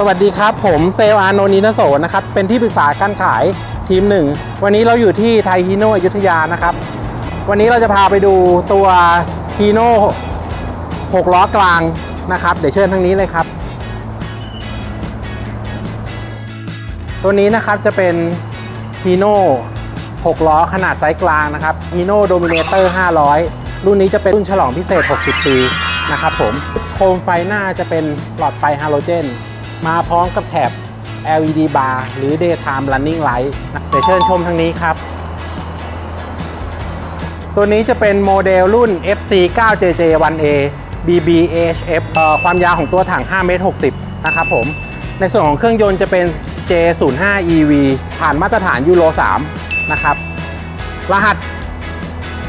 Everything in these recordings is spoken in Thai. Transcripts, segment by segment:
สวัสดีครับ ผมเซลล์อาร์โนนินโสนะครับ เป็นที่ปรึกษาการขายทีมหนึ่ง วันนี้เราอยู่ที่ไทยฮีโน่อยุธยานะครับ วันนี้เราจะพาไปดูตัวฮีโน่6ล้อกลางนะครับ เดี๋ยวเชิญทางนี้เลยครับ ตัวนี้นะครับจะเป็นฮีโน่6ล้อขนาดไซส์กลางนะครับฮีโน่โดมิเนเตอร์500 รุ่นนี้จะเป็นรุ่นฉลองพิเศษ 60 ปีนะครับผม โคมไฟหน้าจะเป็นหลอดไฟฮาโลเจน มาพร้อมกับแถบ LED bar หรือ daytime running light นะเดี๋ยวเชิญชมทางนี้ครับ ตัวนี้จะเป็นโมเดลรุ่น FC 9JJ 1A BBHF ความยาวของตัวถัง5เมตร60 นะครับผม ในส่วนของเครื่องยนต์จะเป็น J05 EV ผ่านมาตรฐานยูโร 3 นะครับ รหัส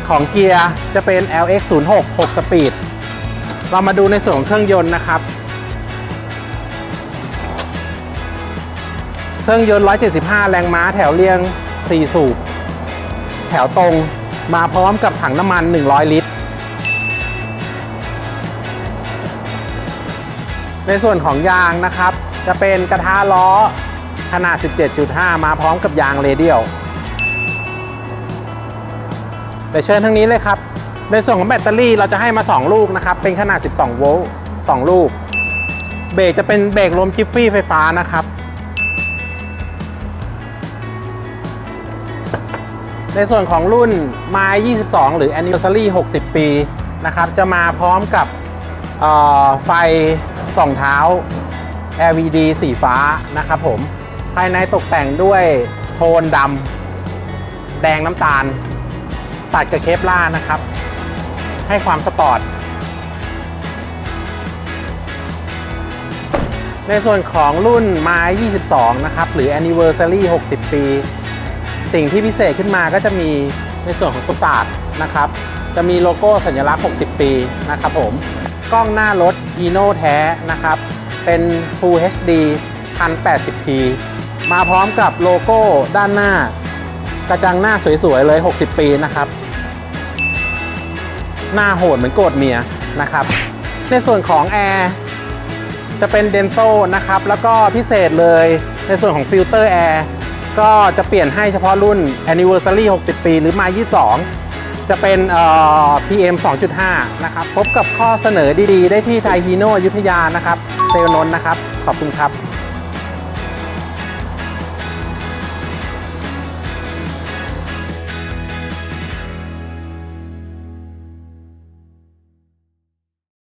ของเกียร์จะเป็น LX06 6 สปีด เรามาดูในส่วนของเครื่องยนต์นะครับ เครื่องยนต์ 175 แรงม้าแถวเรียง 4 สูบ แถวตรงมาพร้อมกับถังน้ำมัน 100 ลิตร ในส่วนของยางนะครับ จะเป็นกระทะล้อขนาด 17.5 มาพร้อมกับยางเรเดียลเดี๋ยวเชิญทางนี้เลยครับ ในส่วนของแบตเตอรี่เราจะให้มา 2 ลูกนะครับ เป็นขนาด 12 โวลต์ 2 ลูก เบรกจะเป็นเบรกลมจิฟฟี่ไฟฟ้านะครับ ในส่วนของรุ่นไม้22 หรือ Anniversary 60 ปีนะครับจะมาพร้อมกับไฟส่องเท้า LED สีฟ้านะครับผม ภายในตกแต่งด้วยโทนดำแดงน้ำตาล ตัดกับเคปล่านะครับ ให้ความสปอร์ต ในส่วนของรุ่นไม้22 นะครับ หรือ Anniversary 60 ปี สิ่งที่พิเศษขึ้นมาก็จะมีในส่วนของตัวศาสตร์นะครับ จะมีโลโก้สัญลักษณ์ 60 ปีนะครับผม กล้องหน้ารถ e n o แท้นะครับ เป็น Full HD 1080p มาพร้อมกับโลโก้ด้านหน้ากระจังหน้าสวยๆเลย 60 ปีนะครับ หน้าโหดเหมือนโกรธเมียนะครับ ในส่วนของแอร์จะเป็นเดนโซนะครับ แล้วก็พิเศษเลยในส่วนของฟิลเตอร์แอร์ ก็จะเปลี่ยนให้เฉพาะรุ่น Anniversary 60 ปี หรือมา22 จะเป็นเอ่อ PM 2.5 นะครับ พบกับข้อเสนอดีๆ ได้ที่ไทยฮีโน่ยุทธยานะครับ เซลลนนท์นะครับ ขอบคุณครับ